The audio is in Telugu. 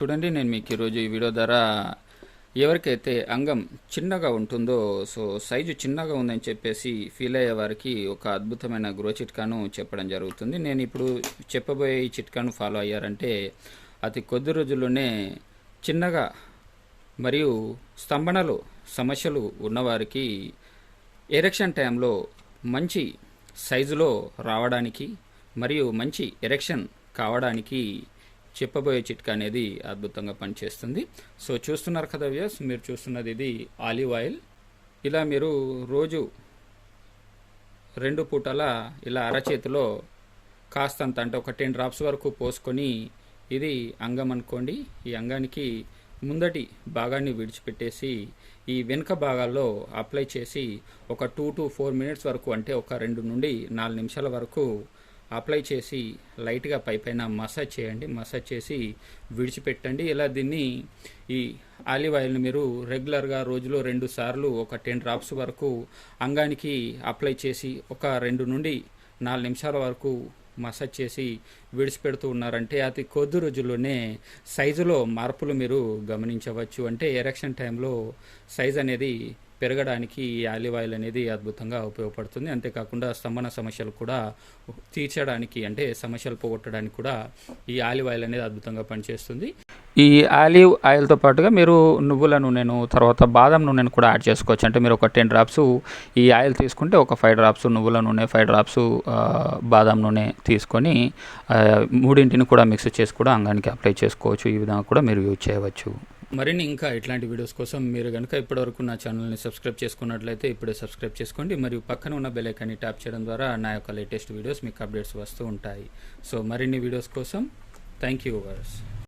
చూడండి నేను మీకు ఈరోజు ఈ వీడియో ద్వారా ఎవరికైతే అంగం చిన్నగా ఉంటుందో సో సైజు చిన్నగా ఉందని చెప్పేసి ఫీల్ అయ్యే వారికి ఒక అద్భుతమైన గృహ చిట్కాను చెప్పడం జరుగుతుంది. నేను ఇప్పుడు చెప్పబోయే ఈ చిట్కాను ఫాలో అయ్యారంటే అతి కొద్ది రోజుల్లోనే చిన్నగా మరియు స్తంభనలు సమస్యలు ఉన్నవారికి ఎరెక్షన్ టైంలో మంచి సైజులో రావడానికి మరియు మంచి ఎరెక్షన్ కావడానికి చెప్పబోయే చిట్కా అనేది అద్భుతంగా పనిచేస్తుంది. సో చూస్తున్నారు కదా వ్యూస్ మీరు చూస్తున్నది ఇది ఆలివ్ ఆయిల్. ఇలా మీరు రోజు రెండు పూటల ఇలా అరచేతిలో కాస్తంత అంటే ఒక టెన్ డ్రాప్స్ వరకు పోసుకొని ఇది అంగం అనుకోండి. ఈ అంగానికి ముందటి భాగాన్ని విడిచిపెట్టేసి ఈ వెనుక భాగాల్లో అప్లై చేసి ఒక టూ టు ఫోర్ మినిట్స్ వరకు అంటే ఒక రెండు నుండి నాలుగు నిమిషాల వరకు అప్లై చేసి లైట్గా పై పైన మసాజ్ చేయండి. మసాజ్ చేసి విడిచిపెట్టండి. ఇలా దీన్ని ఈ ఆలివ్ ఆయిల్ని మీరు రెగ్యులర్గా రోజులో రెండు సార్లు ఒక టెన్ డ్రాప్స్ వరకు అంగానికి అప్లై చేసి ఒక రెండు నుండి నాలుగు నిమిషాల వరకు మసాజ్ చేసి విడిచిపెడుతూ ఉన్నారంటే అతి కొద్ది రోజుల్లోనే సైజులో మార్పులు మీరు గమనించవచ్చు. అంటే ఎరక్షన్ టైంలో సైజ్ అనేది పెరగడానికి ఈ ఆలివ్ ఆయిల్ అనేది అద్భుతంగా ఉపయోగపడుతుంది. అంతేకాకుండా స్తంభన సమస్యలు కూడా తీర్చడానికి అంటే సమస్యలు పోగొట్టడానికి కూడా ఈ ఆలివ్ ఆయిల్ అనేది అద్భుతంగా పనిచేస్తుంది. ఈ ఆలివ్ ఆయిల్తో పాటుగా మీరు నువ్వుల నూనెను తర్వాత బాదం నూనెను కూడా యాడ్ చేసుకోవచ్చు. అంటే మీరు ఒక టెన్ డ్రాప్స్ ఈ ఆయిల్ తీసుకుంటే ఒక ఫైవ్ డ్రాప్స్ నువ్వుల నూనె ఫైవ్ డ్రాప్స్ బాదం నూనె తీసుకొని మూడింటిని కూడా మిక్స్ చేసి కూడా అంగానికి అప్లై చేసుకోవచ్చు. ఈ విధంగా కూడా మీరు యూజ్ చేయవచ్చు. మరిన్ని ఇంకా ఇట్లాంటి వీడియోస్ కోసం మీరు కనుక ఇప్పటివరకు నా ఛానల్ని సబ్స్క్రైబ్ చేసుకున్నట్లయితే ఇప్పుడే సబ్స్క్రైబ్ చేసుకోండి. మరియు పక్కన ఉన్న బెల్ ఐకాన్ని ట్యాప్ చేయడం ద్వారా నా యొక్క లేటెస్ట్ వీడియోస్ మీకు అప్డేట్స్ వస్తూ ఉంటాయి. సో మరిన్ని వీడియోస్ కోసం థ్యాంక్ యూ